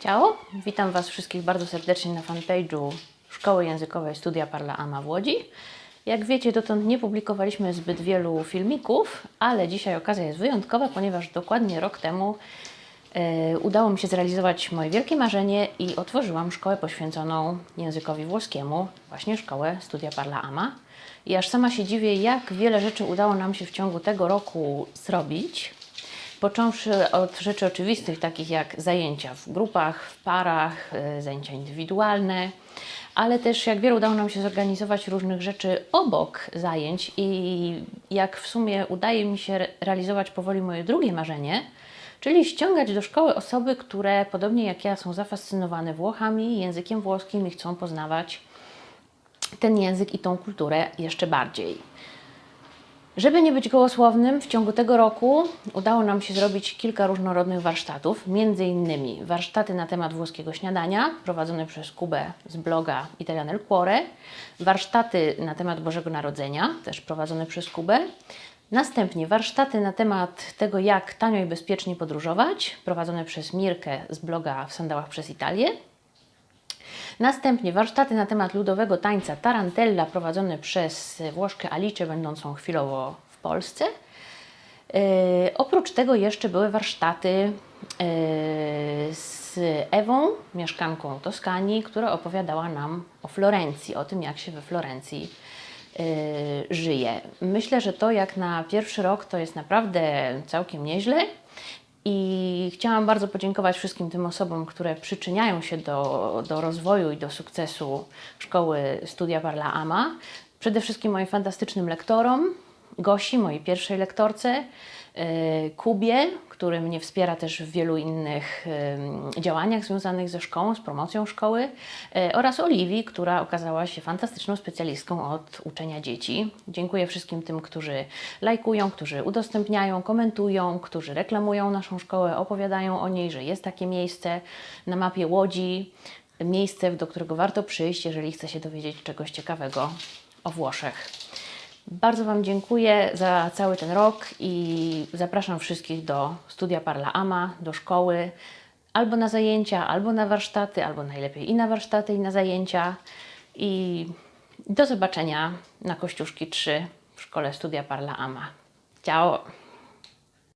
Ciao, witam Was wszystkich bardzo serdecznie na fanpage'u Szkoły Językowej Studia Parla Ama w Łodzi. Jak wiecie, dotąd nie publikowaliśmy zbyt wielu filmików, ale dzisiaj okazja jest wyjątkowa, ponieważ dokładnie rok temu e, udało mi się zrealizować moje wielkie marzenie i otworzyłam szkołę poświęconą językowi włoskiemu, właśnie szkołę Studia Parla Ama. I aż sama się dziwię, jak wiele rzeczy udało nam się w ciągu tego roku zrobić. Począwszy od rzeczy oczywistych, takich jak zajęcia w grupach, w parach, e, zajęcia indywidualne, ale też jak wiele udało nam się zorganizować różnych rzeczy obok zajęć i jak w sumie udaje mi się re- realizować powoli moje drugie marzenie, czyli ściągać do szkoły osoby, które podobnie jak ja są zafascynowane Włochami, językiem włoskim i chcą poznawać ten język i tą kulturę jeszcze bardziej. Żeby nie być gołosłownym, w ciągu tego roku udało nam się zrobić kilka różnorodnych warsztatów, między innymi warsztaty na temat włoskiego śniadania prowadzone przez Kubę z bloga Italian El Cuore, warsztaty na temat Bożego Narodzenia, też prowadzone przez Kubę, następnie warsztaty na temat tego, jak tanio i bezpiecznie podróżować, prowadzone przez Mirkę z bloga W Sandałach przez Italię, Następnie warsztaty na temat ludowego tańca Tarantella prowadzone przez Włoszkę Alice, będącą chwilowo w Polsce. Yy, oprócz tego jeszcze były warsztaty yy, z Ewą, mieszkanką Toskanii, która opowiadała nam o Florencji, o tym jak się we Florencji yy, żyje. Myślę, że to jak na pierwszy rok to jest naprawdę całkiem nieźle. I chciałam bardzo podziękować wszystkim tym osobom, które przyczyniają się do, do rozwoju i do sukcesu szkoły Studia Parla Ama. Przede wszystkim moim fantastycznym lektorom, Gosi, mojej pierwszej lektorce, yy, Kubie, który mnie wspiera też w wielu innych działaniach związanych ze szkołą, z promocją szkoły, yy, oraz Oliwii, która okazała się fantastyczną specjalistką od uczenia dzieci. Dziękuję wszystkim tym, którzy lajkują, którzy udostępniają, komentują, którzy reklamują naszą szkołę, opowiadają o niej, że jest takie miejsce na mapie Łodzi, miejsce, do którego warto przyjść, jeżeli chce się dowiedzieć czegoś ciekawego o Włoszech. Bardzo Wam dziękuję za cały ten rok i zapraszam wszystkich do studia Parla Ama, do szkoły, albo na zajęcia, albo na warsztaty, albo najlepiej i na warsztaty, i na zajęcia. I do zobaczenia na Kościuszki 3 w szkole studia Parla Ama. Ciao!